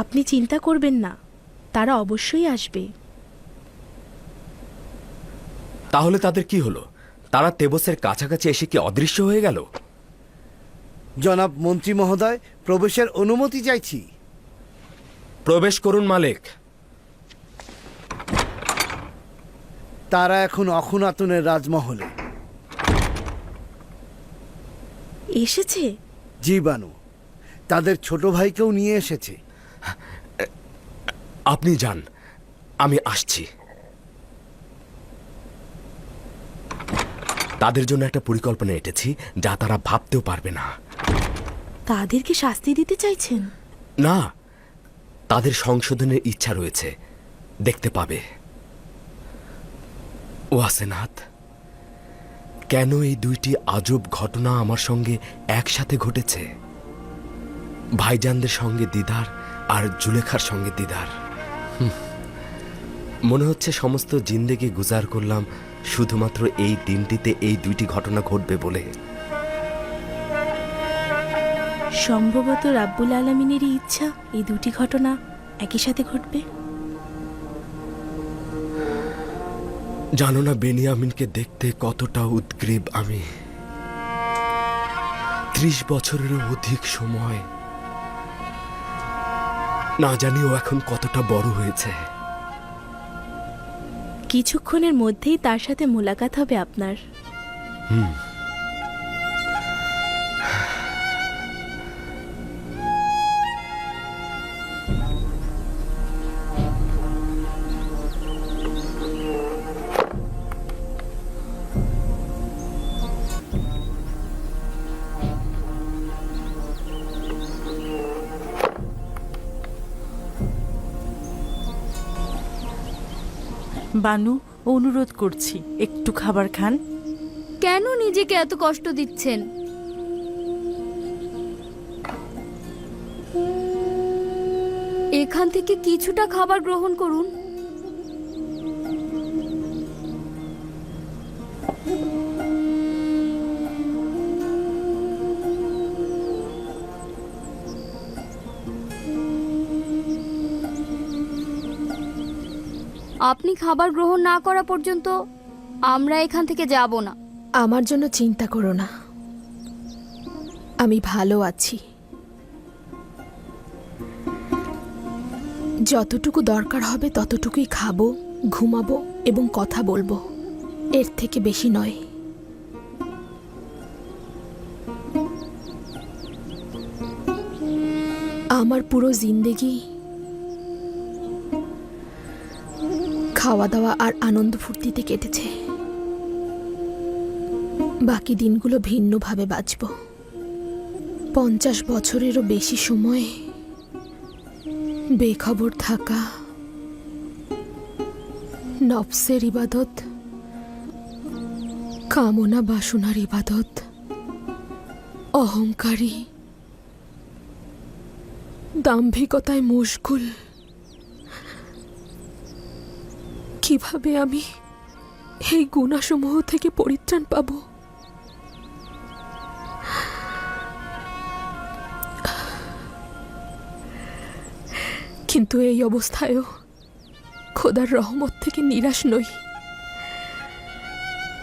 আপনি চিন্তা করবেন না তারা অবশ্যই আসবে। তাহলে তাদের কি হলো? তারা তেবসের কাছাকাছি এসে কি অদৃশ্য হয়ে গেল? জনাব মন্ত্রী মহোদয় প্রবেশের অনুমতি চাইছি। প্রবেশ করুন মালিক। তারা এখন অখুনাতুনের রাজমহলে। এসেছে? জীবাণু তাদের ছোট ভাইকেও নিয়ে এসেছে। আপনি যান। আমি আসছি। তাদের জন্য একটা পরিকল্পনা এঁটেছি যা তারা ভাবতেও পারবে না। তাদেরকে শাস্তি দিতে চাইছেন? না তাদের সংশোধনের ইচ্ছা রয়েছে। দেখতে পাবে। ওয়াসেনাথ কেন এই দুইটি আজব ঘটনা আমার সঙ্গে একসাথে ঘটেছে? ভাইজানদের সঙ্গে দিদার আর জুলেখার সঙ্গে দিদার। হুম। মনে হচ্ছে সমস্ত জিন্দেগি গুজার করলাম শুধুমাত্র এই দিনটিতে এই দুইটি ঘটনা ঘটবে বলে। সম্ভবত রাব্বুল আলমিনেরই ইচ্ছা এই দুটি ঘটনা একই সাথে ঘটবে। জানো না বেনিয়ামিনকে দেখতে কতটা উদ্গ্রীব আমি। ত্রিশ বছরেরও অধিক সময় না জানি ও এখন কতটা বড় হয়েছে। কিছুক্ষণের মধ্যেই তার সাথে মোলাকাত হবে আপনার। বানু, অনুরোধ করছি, একটু খাবার খান। কেন নিজেকে এত কষ্ট দিচ্ছেন? এখান থেকে কিছুটা খাবার গ্রহণ করুন। আপনি খাবার গ্রহণ না করা পর্যন্ত আমরা এখান থেকে যাব না। আমার জন্য চিন্তা করো না। আমি ভালো আছি। যতটুকু দরকার হবে ততটুকুই খাব, ঘুমাবো এবং কথা বলব। এর থেকে বেশি নয়। আমার পুরো জিন্দেগি খাওয়া দাওয়া আর আনন্দ ফুর্তিতে কেটেছে। বাকি দিনগুলো ভিন্নভাবে বাঁচব। পঞ্চাশ বছরেরও বেশি সময়, বেখবর থাকা, নফসের ইবাদত, কামনা বাসনার ইবাদত, অহংকারী, দাম্ভিকতায় মুশগুল কীভাবে আমি এই গুণাসমূহ থেকে পরিত্রাণ পাব? কিন্তু এই অবস্থায়ও খোদার রহমত থেকে নিরাশ নই।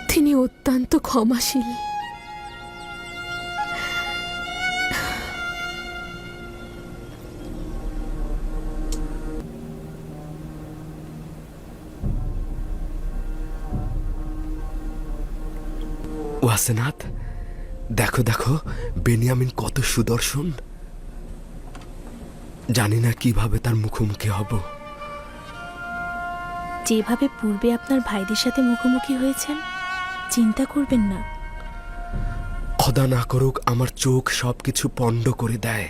তিনি অত্যন্ত ক্ষমাশীল। ওয়াসেনাথ দেখো দেখো বেনিয়ামিন কত সুদর্শন। জানি না কীভাবে তার মুখোমুখি হব। যেভাবে পূর্বে আপনার ভাইদের সাথে মুখোমুখি হয়েছেন চিন্তা করবেন না। খদা না করুক আমার চোখ সবকিছু পণ্ড করে দেয়।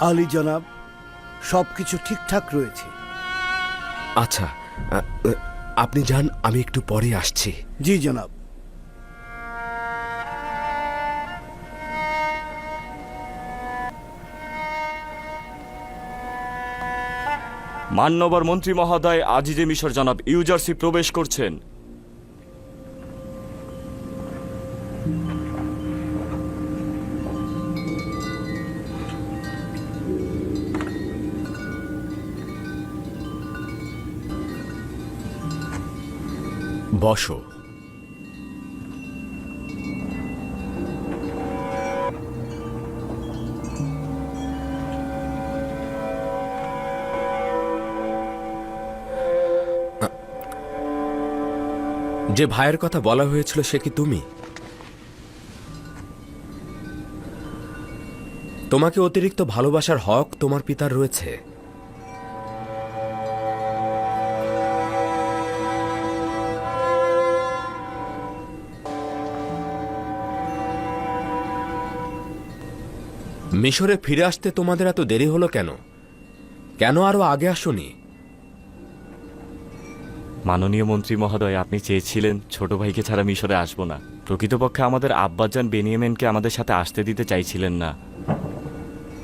আলী জনাব সবকিছু ঠিকঠাক রয়েছে। আচ্ছা। আপনি যান আমি একটু পরে আসছি। জি জনাব। মান্যবর মন্ত্রী মহোদয় আজিজে মিশর জনাব ইউজার্সি প্রবেশ করছেন। বসো। যে ভাইয়ের কথা বলা হয়েছিল সে কি তুমি? তোমাকে অতিরিক্ত ভালোবাসার হক তোমার পিতার রয়েছে। মিশরে ফিরে আসতে তোমাদের এত দেরি হলো কেন? কেন আরও আগে আসোনি? মাননীয় মন্ত্রী মহোদয় আপনি চেয়েছিলেন ছোট ভাইকে ছাড়া মিশরে আসব না। প্রকৃতপক্ষে আমাদের আব্বাজান বেনিয়ামেনকে আমাদের সাথে আসতে দিতে চাইছিলেন না।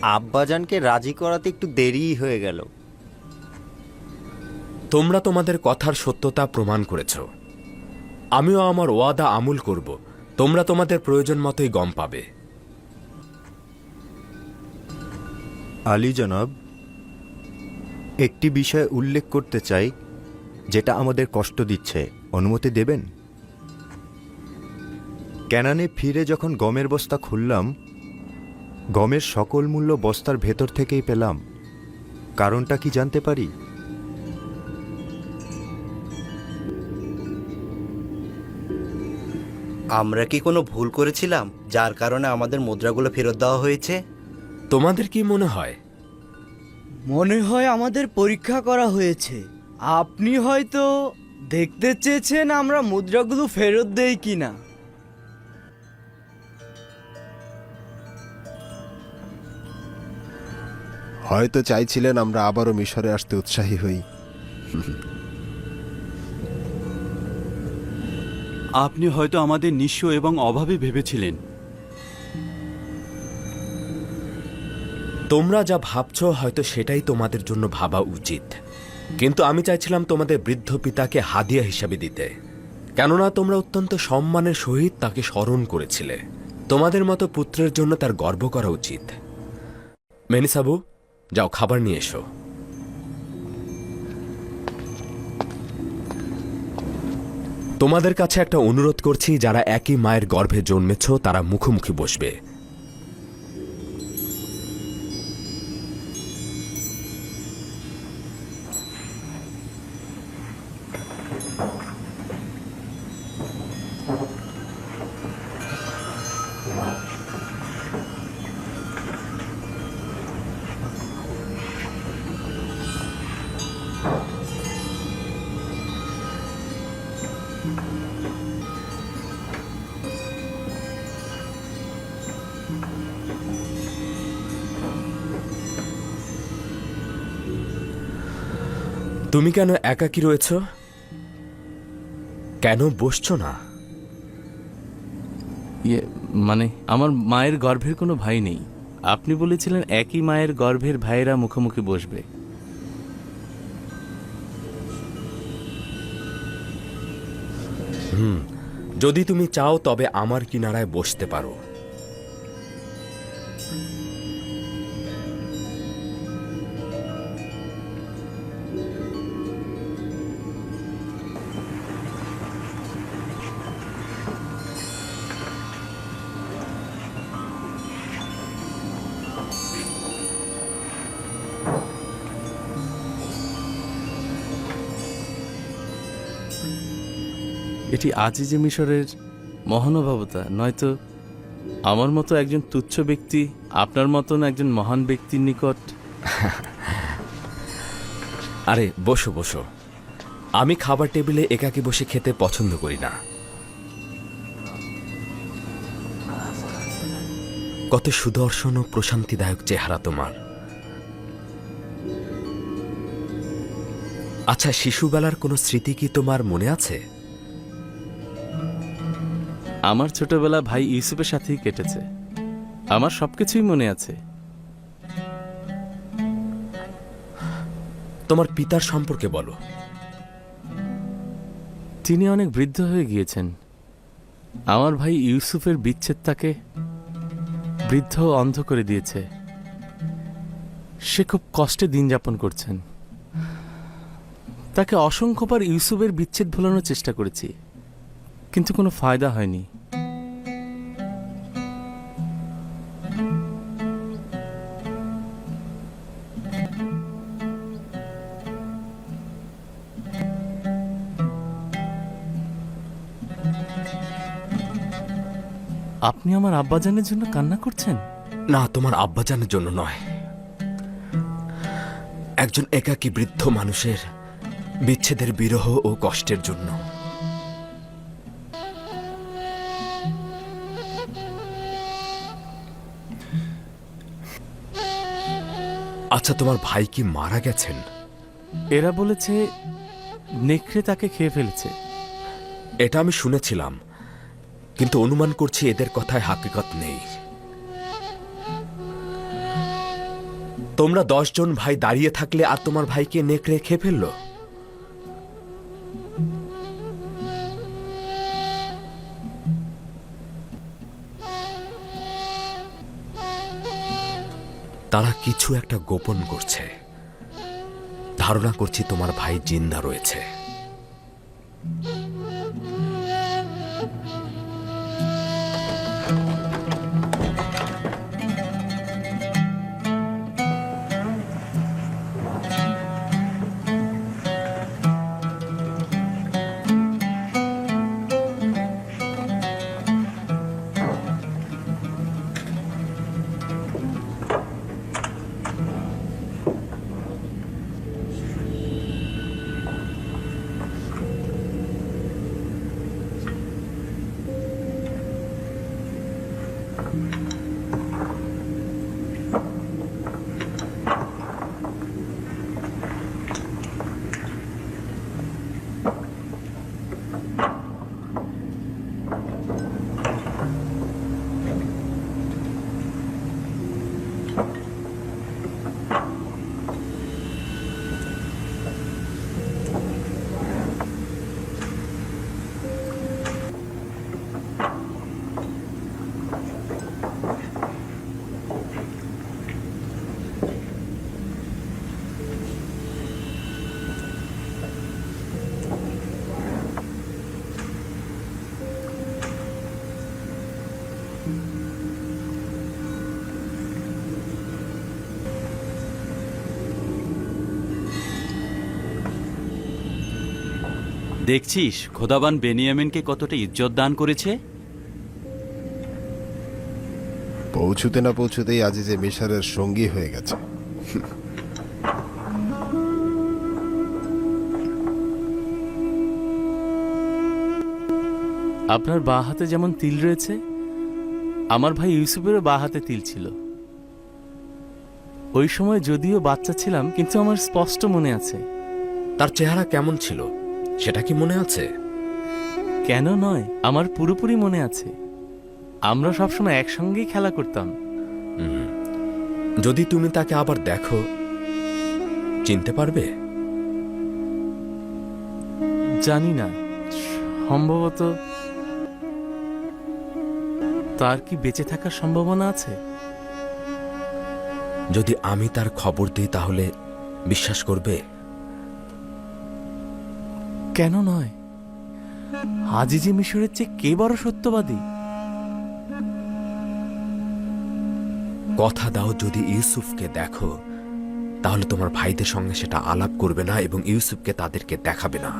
আব্বাজানকে রাজি করাতে একটু দেরিই হয়ে গেল। তোমরা তোমাদের কথার সত্যতা প্রমাণ করেছ। আমিও আমার ওয়াদা আমুল করব। তোমরা তোমাদের প্রয়োজন মতোই গম পাবে। আলী জনাব, একটি বিষয় উল্লেখ করতে চাই, যেটা আমাদের কষ্ট দিচ্ছে। অনুমতি দেবেন? ক্যানানে ফিরে যখন গমের বস্তা খুললাম, গমের সকল মূল্য বস্তার ভেতর থেকেই পেলাম। কারণটা কি জানতে পারি? আমরা কি কোনো ভুল করেছিলাম, যার কারণে আমাদের মুদ্রাগুলো ফেরত দেওয়া হয়েছে? তোমাদের কি মনে হয়? মনে হয় আমাদের পরীক্ষা করা হয়েছে। আপনি হয়তো দেখতে চেয়েছেন আমরা মুদ্রাগুলো ফেরত দেই কিনা। হয়তো চাইছিলেন আমরা আবারও মিশরে আসতে উৎসাহী হই। আপনি হয়তো আমাদের নিঃস্ব এবং অভাবী ভেবেছিলেন। তোমরা যা ভাবছ, হয়তো সেটাই তোমাদের জন্য ভাবা উচিত। কিন্তু আমি চাইছিলাম তোমাদের বৃদ্ধ পিতাকে হাদিয়া হিসাবে দিতে। কেননা তোমরা অত্যন্ত সম্মানের সহিত তাকে স্মরণ করেছিলে। তোমাদের মতো পুত্রের জন্য তার গর্ব করা উচিত। মেনিসাবু, যাও, খাবার নিয়ে এসো। তোমাদের কাছে একটা অনুরোধ করছি, যারা একই মায়ের গর্ভে জন্মেছ, তারা মুখোমুখি বসবে। তুমি কেন একাকী রয়েছ? কেন বসছ না? ইয়ে মানে আমার মায়ের গর্ভের কোনো ভাই নেই। আপনি বলেছিলেন একই মায়ের গর্ভের ভাইয়েরা মুখোমুখি বসবে। হুম যদি তুমি চাও তবে আমার কিনারায় বসতে পারো। এটি আজিজে মিশরের মহানুভবতা, নয়তো আমার মতো একজন তুচ্ছ ব্যক্তি, আপনার মতন একজন মহান ব্যক্তির নিকট? আরে, বসো বসো। আমি খাবার টেবিলে একাকী বসে খেতে পছন্দ করি না। কত সুদর্শন ও প্রশান্তিদায়ক চেহারা তোমার। আচ্ছা শিশুবেলার কোনো স্মৃতি কি তোমার মনে আছে? আমার ছোটবেলা ভাই ইউসুফের সাথেই কেটেছে। আমার সবকিছুই মনে আছে। তোমার পিতার সম্পর্কে বলো। তিনি অনেক বৃদ্ধ হয়ে গিয়েছেন। আমার ভাই ইউসুফের বিচ্ছেদ তাকে বৃদ্ধ অন্ধ করে দিয়েছে। সে খুব কষ্টে দিন যাপন করছেন। তাকে অসংখ্যবার ইউসুফের বিচ্ছেদ ভোলানোর চেষ্টা করেছি। কিন্তু কোনো ফায়দা হয়নি। আপনি আমার আব্বাজানের জন্য কান্না করছেন? না তোমার আব্বাজানের জন্য নয়। একজন একাকী বৃদ্ধ মানুষের বিচ্ছেদের বিরহ ও কষ্টের জন্য। আচ্ছা তোমার ভাই কি মারা গেছেন? এরা বলেছে নেকড়ে তাকে খেয়ে ফেলেছে। এটা আমি শুনেছিলাম। কিন্তু অনুমান করছি এদের কথায় হাকিকত নেই। তোমরা দশজন ভাই দাঁড়িয়ে থাকলে আর তোমার ভাইকে নেকড়ে খেয়ে ফেলল? তারা কিছু একটা গোপন করছে। ধারণা করছি তোমার ভাই জিন্দা রয়েছে। দেখছিস খোদাবান বেনিয়ামিনকে কতটা ইজ্জত দান করেছে? পৌঁছুতে না পৌঁছুতেই আজিজে মিশরের সঙ্গী হয়ে গেছে। আপনার বাঁ হাতে যেমন তিল রয়েছে আমার ভাই ইউসুফেরও বাঁ হাতে তিল ছিল। ওই সময় যদিও বাচ্চা ছিলাম কিন্তু আমার স্পষ্ট মনে আছে তার চেহারা কেমন ছিল? সেটা কি মনে আছে? কেন নয় আমার পুরোপুরি মনে আছে। আমরা সবসময় একসঙ্গেই খেলা করতাম। যদি তুমি তাকে আবার দেখো চিনতে পারবে? জানি না। সম্ভবত তার কি বেঁচে থাকার সম্ভাবনা আছে? যদি আমি তার খবর দিই তাহলে বিশ্বাস করবে? কেন নয়? আজিজে মিশরের চেয়ে কে বড় সত্যবাদী? কথা দাও যদি ইউসুফকে দেখো তাহলে তোমার ভাইদের সঙ্গে সেটা আলাপ করবে না এবং ইউসুফকে তাদেরকে দেখাবে না।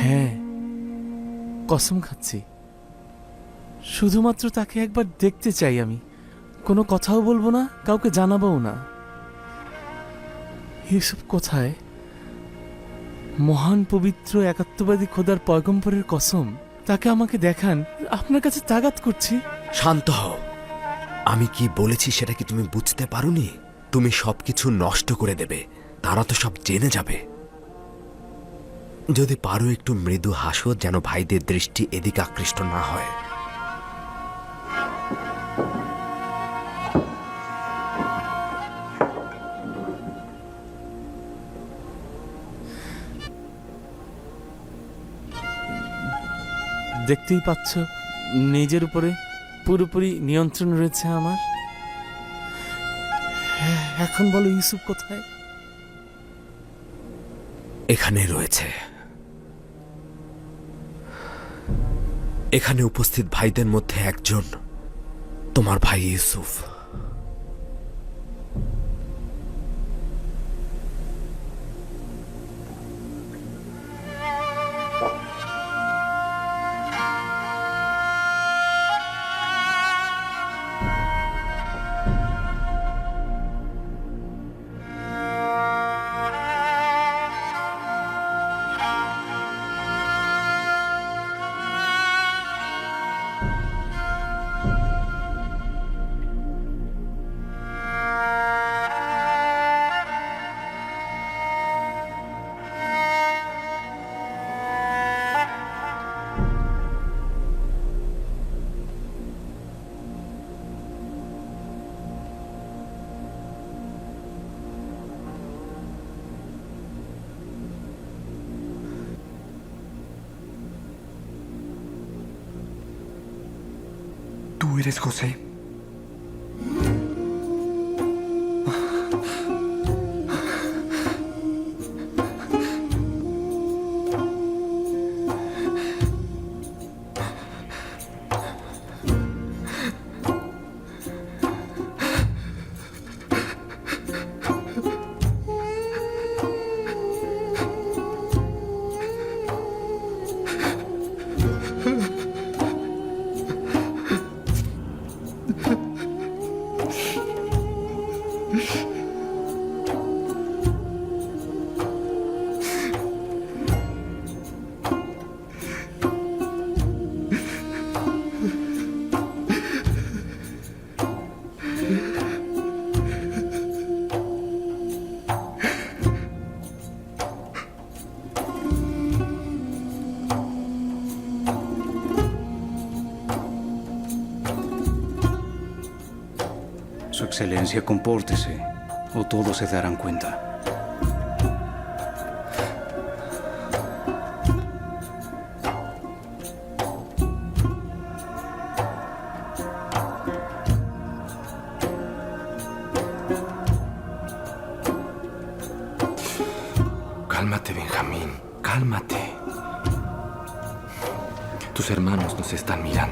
হ্যাঁ কসম খাচ্ছি। শুধুমাত্র তাকে একবার দেখতে চাই আমি। কোনো কথাও বলব না, কাউকে জানাবও না। ইউসুফ কোথায় মহান পবিত্র একাত্মবাদী খোদার পয়গম্বরের কসম, তাকে আমাকে দেখান, আপনার কাছে তাগাত করছি। শান্ত হও। আমি কি বলেছি সেটা কি তুমি বুঝতে পারোনি? তুমি সবকিছু নষ্ট করে দেবে, তারা তো সব জেনে যাবে। যদি পারো একটু মৃদু হাসো, যেন ভাইদের দৃষ্টি এদিকে আকৃষ্ট না হয়। দেখতেই পাচ্ছ, নিজের উপরে পুরোপুরি নিয়ন্ত্রণ রয়েছে আমার। এখন বলো, ইউসুফ কোথায়? এখানে রয়েছে। এখানে উপস্থিত ভাইদের মধ্যে একজন। তোমার ভাই Yusuf. Eres José. Compórtese o todos se darán cuenta. Cálmate, Benjamín. Cálmate. Tus hermanos nos están mirando.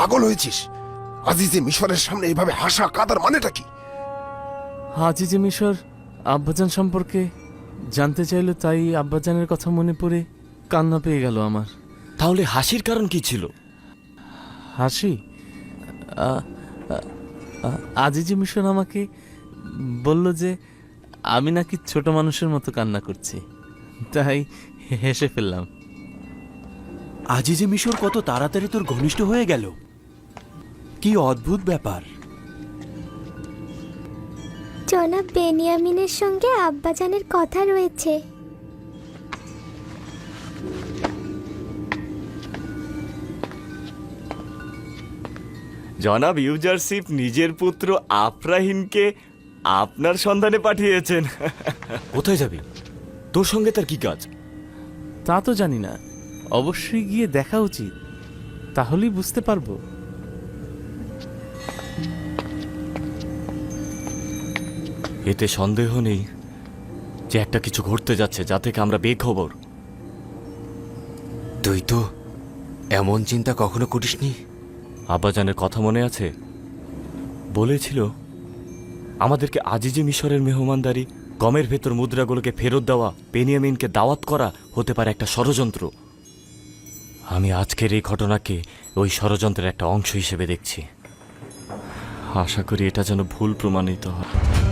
পাগল হয়েছিস? আজিজে মিশরের সামনে এভাবে হাসা কাদার মানেটা কি? আজিজে মিশর আব্বাজান সম্পর্কে জানতে চাইলো তাই আব্বাজানের কথা মনে পড়ে কান্না পেয়ে গেল আমার। তাহলে হাসির কারণ কি ছিল? হাসি? আ- আ- আ- আজিজে মিশর আমাকে বলল যে আমি নাকি ছোট মানুষের মতো কান্না করছি। তাই হেসে ফেললাম। আজিজে মিশর কত তাড়াতাড়ি তোর ঘনিষ্ঠ হয়ে গেল? কি অদ্ভুত ব্যাপার। জনাব বেনিয়ামিনের সঙ্গে আব্বাজানের কথা রয়েছে। জনাব ইউজারশিপ নিজের পুত্র আফরাহিনকে আপনার সন্ধানে পাঠিয়েছেন। কোথায় যাবি? তোর সঙ্গে তার কি কাজ? তা তো জানি না। অবশ্যই গিয়ে দেখা উচিত। তাহলেই বুঝতে পারব। এতে সন্দেহ নেই যে একটা কিছু ঘটতে যাচ্ছে যা থেকে আমরা বেখবর। তুই তো এমন চিন্তা কখনো করিসনি? আব্বাজানের কথা মনে আছে? বলেছিল আমাদেরকে আজিজে মিশরের মেহমানদারি গমের ভেতর মুদ্রাগুলোকে ফেরত দেওয়া বেনিয়ামিনকে দাওয়াত করা হতে পারে একটা ষড়যন্ত্র। আমি আজকের এই ঘটনাকে ওই ষড়যন্ত্রের একটা অংশ হিসেবে দেখছি। আশা করি এটা যেন ভুল প্রমাণিত হয়।